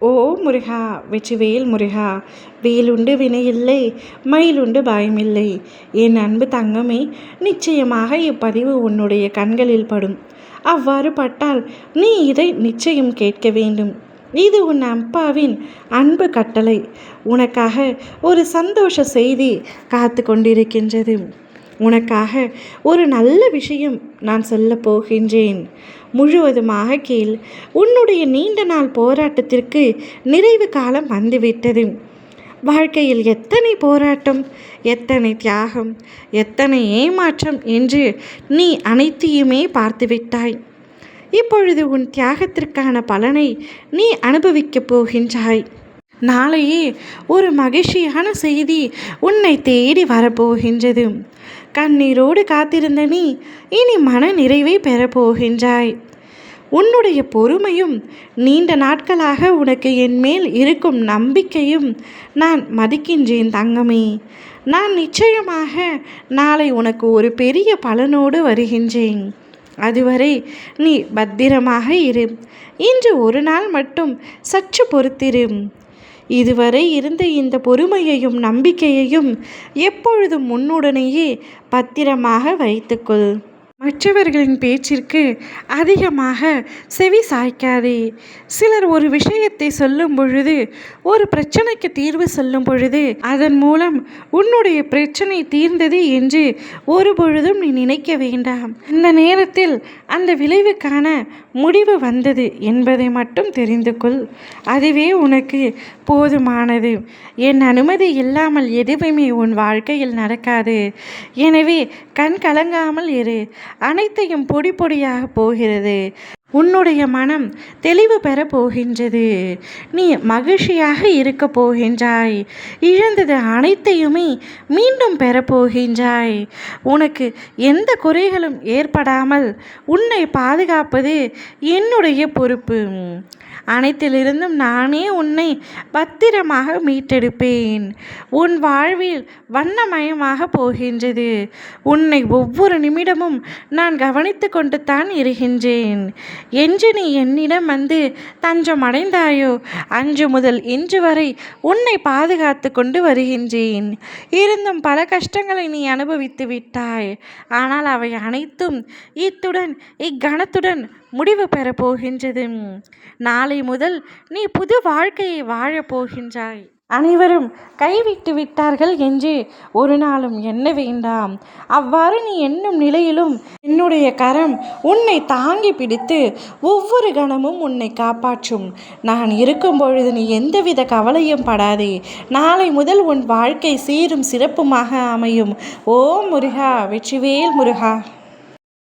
ஓ முருகா வெற்றிவேல் முருகா வேலுண்டு வினையில்லை மயிலுண்டு பயமில்லை. என் அன்பு தங்கமே நிச்சயமாக இப்பதிவு உன்னுடைய கண்களில் படும். அவ்வாறு பட்டால் நீ இதை நிச்சயம் கேட்க வேண்டும். இது உன் அப்பாவின் அன்பு கட்டளை. உனக்காக ஒரு சந்தோஷ செய்தி காத்து கொண்டிருக்கின்றது உனக்காக ஒரு நல்ல விஷயம் நான் சொல்ல போகின்றேன். முழுவதுமாக கேள். உன்னுடைய நீண்ட நாள் போராட்டத்திற்கு நிறைவு காலம் வந்துவிட்டது. வாழ்க்கையில் எத்தனை போராட்டம் எத்தனை தியாகம் எத்தனை ஏமாற்றம் என்று நீ அனைத்தையுமே பார்த்துவிட்டாய். இப்பொழுது உன் தியாகத்திற்கான பலனை நீ அனுபவிக்கப் போகின்றாய். நாளையே ஒரு மகிழ்ச்சியான செய்தி உன்னை தேடி வரப்போகின்றது கண்ணீரோடு காத்திருந்த நீ இனி மன நிறைவை பெறப்போகின்றாய் உன்னுடைய பொறுமையும் நீண்ட நாட்களாக உனக்கு என்மேல் இருக்கும் நம்பிக்கையும் நான் மதிக்கின்றேன் தங்கமே. நான் நிச்சயமாக நாளை உனக்கு ஒரு பெரிய பலனோடு வருகின்றேன். அதுவரை நீ பத்திரமாக இரு. இன்று ஒரு நாள் மட்டும் சற்று பொறுத்திரும் இதுவரை இருந்த இந்த பொறுமையையும் நம்பிக்கையையும் எப்பொழுதும் முன்னுடனேயே பத்திரமாக வைத்துக்கொள். மற்றவர்களின் பேச்சிற்கு அதிகமாக செவி சாய்க்காதே. சிலர் ஒரு விஷயத்தை சொல்லும் பொழுது ஒரு பிரச்சனைக்கு தீர்வு சொல்லும் பொழுது அதன் மூலம் உன்னுடைய பிரச்சனை தீர்ந்தது என்று ஒரு பொழுதும் நீ நினைக்க வேண்டாம். இந்த நேரத்தில் அந்த விளைவுக்கான முடிவு வந்தது என்பதை மட்டும் தெரிந்து கொள். அதுவே உனக்கு போதுமானது. என் அனுமதி இல்லாமல் எதுவுமே உன் வாழ்க்கையில் நடக்காது. எனவே கண் கலங்காமல் இரு. அனைத்தையும் பொடி பொடியாக போகிறது. உன்னுடைய மனம் தெளிவு பெற போகின்றது. நீ மகிழ்ச்சியாக இருக்க போகின்றாய். இழந்தது அனைத்தையுமே மீண்டும் பெறப்போகின்றாய் உனக்கு எந்த குறைகளும் ஏற்படாமல் உன்னை பாதுகாப்பது என்னுடைய பொறுப்பு. அனைத்திலிருந்தும் நானே உன்னை பத்திரமாக மீட்டெடுப்பேன். உன் வாழ்வில் வண்ணமயமாக போகின்றது. உன்னை ஒவ்வொரு நிமிடமும் நான் கவனித்து கொண்டு தான் இருக்கின்றேன். என்று நீ என்னிடம் வந்து தஞ்சம் அடைந்தாயோ? அன்று முதல் இன்று வரை உன்னை பாதுகாத்து கொண்டு வருகின்றேன். இருந்தும் பல கஷ்டங்களை நீ அனுபவித்து விட்டாய். ஆனால் அவை அனைத்தும் இத்துடன் இக்கணத்துடன் முடிவு பெறப்போகின்றது நாளை முதல் நீ புது வாழ்க்கையை வாழப் போகின்றாய். அனைவரும் கைவிட்டு விட்டார்கள் என்று ஒரு நாளும் எண்ண வேண்டாம். அவ்வாறு நீ எண்ணும் நிலையிலும் என்னுடைய கரம் உன்னை தாங்கி பிடித்து ஒவ்வொரு கணமும் உன்னை காப்பாற்றும். நான் இருக்கும் பொழுது நீ எந்தவித கவலையும் படாதே. நாளை முதல் உன் வாழ்க்கை சீரும் சிறப்புமாக அமையும். ஓ முருகா வெற்றிவேல் முருகா.